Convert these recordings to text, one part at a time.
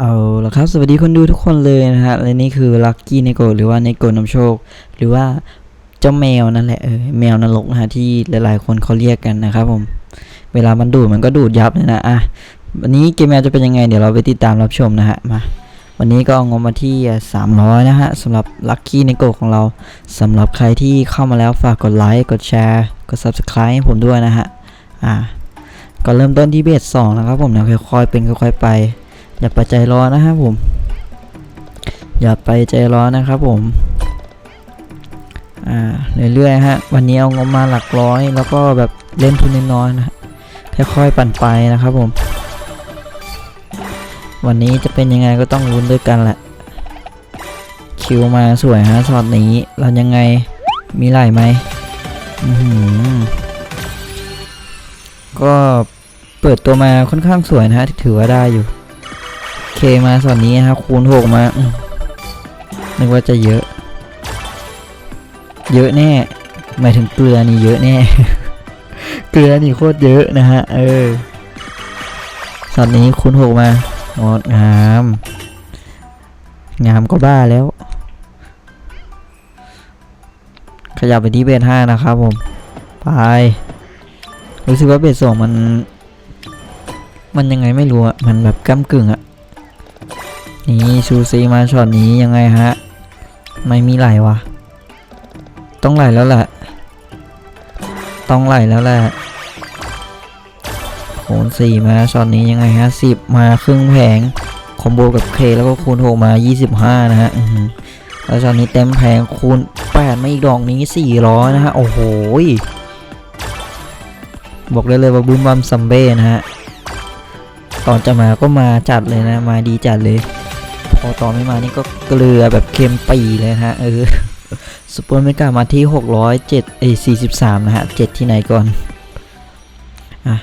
เอาละครับ สวัสดีคนดูทุกคนเลยนะฮะ และนี่คือลัคกี้เนโกหรือว่าเนโกนำโชค หรือว่าเจ้าแมวนั่นแหละเออแมวนรกนะฮะที่หลายๆ คนเขาเรียกกันนะครับผม เวลามันดูดมันก็ดูดยับเลยนะอะวันนี้เกมแมวจะเป็นยังไง เดี๋ยวเราไปติดตามรับชมนะฮะมาวันนี้ก็เอางบมาที่ 300 นะฮะสำหรับลัคกี้เนโกของเราสำหรับใครที่เข้ามาแล้วฝากกดไลค์กดแชร์กด subscribe ให้ผมด้วยนะฮะอ่าก็เริ่มต้นที่เบสสองนะครับผมนะค่อยๆเป็นค่อยๆไป อย่าไปใจร้อนนะครับผม อย่าไปใจร้อนนะครับผม อ่าเรื่อยๆฮะ วันนี้เอางบมาหลักร้อย แล้วก็แบบเล่นทุนน้อยๆนะค่อยๆปั่นไปนะครับผม วันนี้จะเป็นยังไงก็ต้องลุ้นด้วยกันแหละ คิวมาสวยฮะช็อตนี้เรายังไงมีไหลไหมอือหือก็เปิดตัวมาค่อนข้างสวยนะฮะถือว่าได้อยู่ เคมาส่วนนี้นะครับคูณหกมาอืมนึกว่าจะเยอะ เยอะแน่ หมายถึงเกลือนี่เยอะแน่ เกลือนี่โคตรเยอะนะฮะ เออส่วนนี้คูณหกมางดงาม งามก็บ้าแล้ว ขยับไปที่เบสห้านะครับผม ไป รู้สึกว่าเบสสองมัน มันยังไงไม่รู้อะมันแบบก้ากึ่งอะ นี่ซูซีมาช็อตนี้ยังไงฮะ ไม่มีไหลวะต้องไหลแล้วแหละ ต้องไหลแล้วแหละคูณสี่มาช็อตนี้ยังไงฮะสิบมาครึ่งแผงคอมโบกับเคแล้วก็คูณหกมา25นะฮะอื้อหือแล้วช็อตนี้เต็มแผงคูณ8มาอีกดอกนี้400นะฮะ โอ้โหบอกเลยเลยว่าบูมบัมซัมเบ้นะฮะ ตอนจะมาก็มาจัดเลยนะ มาดีจัดเลย อตอนไม่มานี่ก็เกลือแบบเค็มปีเลยนะฮะเออสปอนเมกามาที่ 607เอ้43 นะฮะ 7 ที่ไหนก่อนอะ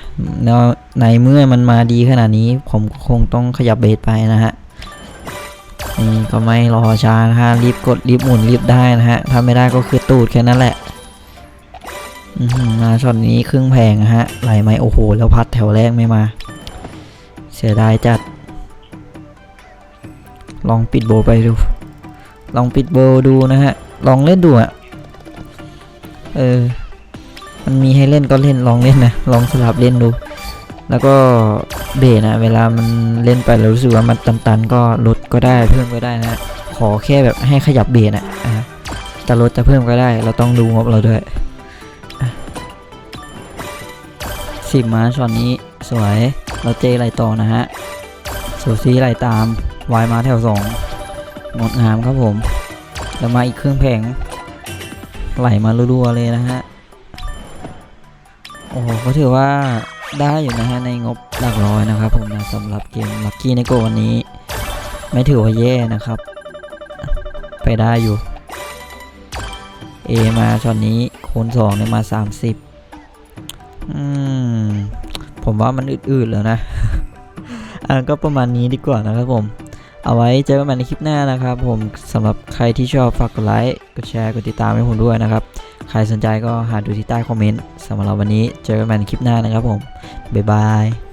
แล้วในเมื่อมันมาดีขนาดนี้ ผมก็คงต้องขยับเบสไปนะฮะนี่ก็ไม่รอช้านะฮะ รีบกดรีบหมุนรีบได้นะฮะ ถ้าไม่ได้ก็คือตูดแค่นั้นแหละอืมาช็อตนี้ครึ่งแพงนะฮะ ไหลไหมโอ้โห แล้วพัดแถวแรกไม่มา เสียดายจัด ลองปิดโบไปดู ลองปิดโบดูนะฮะ ลองเล่นดูอะเออ มันมีให้เล่นก็เล่นลองเล่นนะ ลองสลับเล่นดู แล้วก็เบนะเวลามันเล่นไปแล้วรู้สึกว่ามันตันๆ ก็ลดก็ได้เพิ่มก็ได้นะขอแค่แบบให้ขยับเบสอะอะจะลดจะเพิ่มก็ได้ เราต้องดูงบเราด้วยสิบมาช็อตนี้สวย เราเจไรต่อนะฮะสูซีไหลตาม วายมาแถวสองงดงามครับผมแล้วมาอีกเครื่องแผงไหลมารัวๆเลยนะฮะ โอ้โหก็ถือว่าได้อยู่นะฮะในงบหลักร้อยนะครับผมนะสำหรับเกมลัคกี้ในโกวันนี้ ไม่ถือว่าแย่นะครับ ไปได้อยู่ A มาช็อตนี้คูณสองเนี่ยมา 30 อืม ผมว่ามันอืดๆแล้วนะอะก็ประมาณนี้ดีกว่านะครับผม เอาไว้เจอกันใหม่ในคลิปหน้านะครับ ผมสำหรับใครที่ชอบฝากกดไลค์กดแชร์กดติดตามให้ผมด้วยนะครับ ใครสนใจก็หาดูที่ใต้คอมเมนต์สำหรับวันนี้เจอกันใหม่ในคลิปหน้านะครับผมบ๊ายบาย